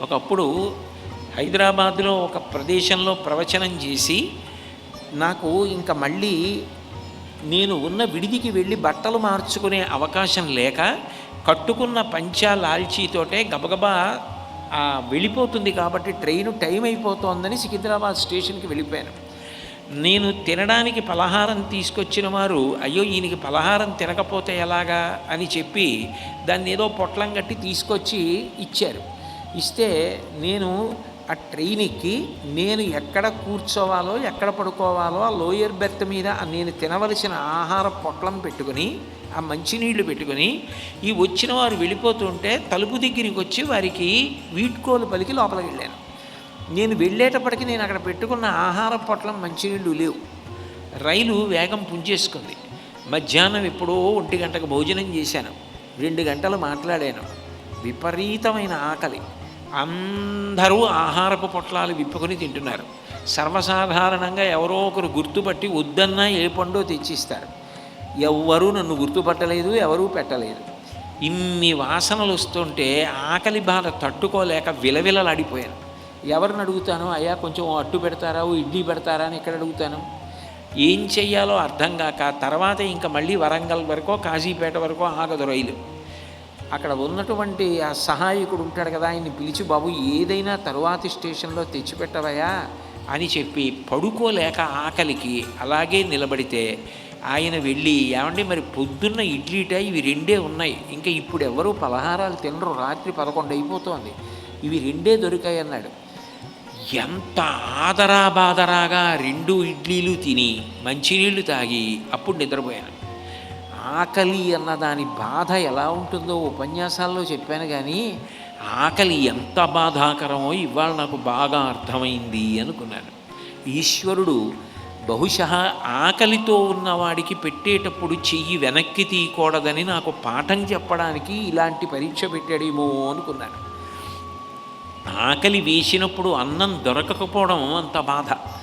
ఒకప్పుడు హైదరాబాద్లో ఒక ప్రదేశంలో ప్రవచనం చేసి నాకు ఇంకా మళ్ళీ నేను ఉన్న విడిదికి వెళ్ళి బట్టలు మార్చుకునే అవకాశం లేక కట్టుకున్న పంచా లాల్చీతోటే గబగబా వెళ్ళిపోతుంది కాబట్టి ట్రైన్ టైం అయిపోతోందని సికింద్రాబాద్ స్టేషన్కి వెళ్ళిపోయాను. నేను తినడానికి పలహారం తీసుకొచ్చిన వారు అయ్యో ఈయనకి పలహారం తినకపోతే ఎలాగా? అని చెప్పి దాన్ని ఏదో పొట్లం కట్టి తీసుకొచ్చి ఇచ్చారు. ఇస్తే నేను ఆ ట్రైన్ ఎక్కి నేను ఎక్కడ కూర్చోవాలో ఎక్కడ పడుకోవాలో ఆ లోయర్ బెర్త్ మీద నేను తినవలసిన ఆహార పొట్లం పెట్టుకుని ఆ మంచినీళ్ళు పెట్టుకుని ఈ వచ్చిన వారు వెళ్ళిపోతుంటే తలుపు దగ్గరికి వచ్చి వారికి వీడ్కోలు పలికి లోపలికి వెళ్ళాను. నేను వెళ్ళేటప్పటికి నేను అక్కడ పెట్టుకున్న ఆహార పొట్లం మంచినీళ్ళు లేవు. రైలు వేగం పుంజేసుకుంది. మధ్యాహ్నం ఎప్పుడో ఒంటి గంటకు భోజనం చేశాను. రెండు గంటలు మాట్లాడాను. విపరీతమైన ఆకలి. అందరూ ఆహారపు పొట్లాలు విప్పుకొని తింటున్నారు. సర్వసాధారణంగా ఎవరో ఒకరు గుర్తుపట్టి వద్దన్నా ఏ పండో తెచ్చిస్తారు. ఎవ్వరూ నన్ను గుర్తుపట్టలేదు ఎవరూ పెట్టలేదు. ఇన్ని వాసనలు వస్తుంటే ఆకలి బాధ తట్టుకోలేక విలవిలలాడిపోయాను. ఎవరిని అడుగుతాను? అయ్యా కొంచెం అట్టు పెడతారా? ఓ ఇడ్లీ పెడతారా అని ఎక్కడ అడుగుతాను? ఏం చెయ్యాలో అర్థం కాక తర్వాత ఇంకా మళ్ళీ వరంగల్ వరకో కాజీపేట వరకో ఆగదు రైలు. అక్కడ ఉన్నటువంటి ఆ సహాయకుడు ఉంటాడు కదా ఆయన్ని పిలిచి బాబు ఏదైనా తరువాతి స్టేషన్లో తెచ్చిపెట్టవయా అని చెప్పి పడుకోలేక ఆకలికి అలాగే నిలబడితే ఆయన వెళ్ళి ఏమండి మరి పొద్దున్న ఇడ్లీట? ఇవి రెండే ఉన్నాయి. ఇంకా ఇప్పుడు ఎవరు పలహారాలు తినరు. రాత్రి పదకొండు అయిపోతుంది. ఇవి రెండే దొరికాయి అన్నాడు. ఎంత ఆదరా బాదరాగా రెండు ఇడ్లీలు తిని మంచినీళ్ళు తాగి అప్పుడు నిద్రపోయాను. ఆకలి అన్న దాని బాధ ఎలా ఉంటుందో ఉపన్యాసాల్లో చెప్పాను కానీ ఆకలి ఎంత బాధాకరమో ఇవాళ నాకు బాగా అర్థమైంది అనుకున్నాను. ఈశ్వరుడు బహుశ ఆకలితో ఉన్నవాడికి పెట్టేటప్పుడు చెయ్యి వెనక్కి తీయకూడదని నాకు పాఠం చెప్పడానికి ఇలాంటి పరీక్ష పెట్టాడేమో అనుకున్నాను. ఆకలి వేసినప్పుడు అన్నం దొరకకపోవడం అంత బాధ.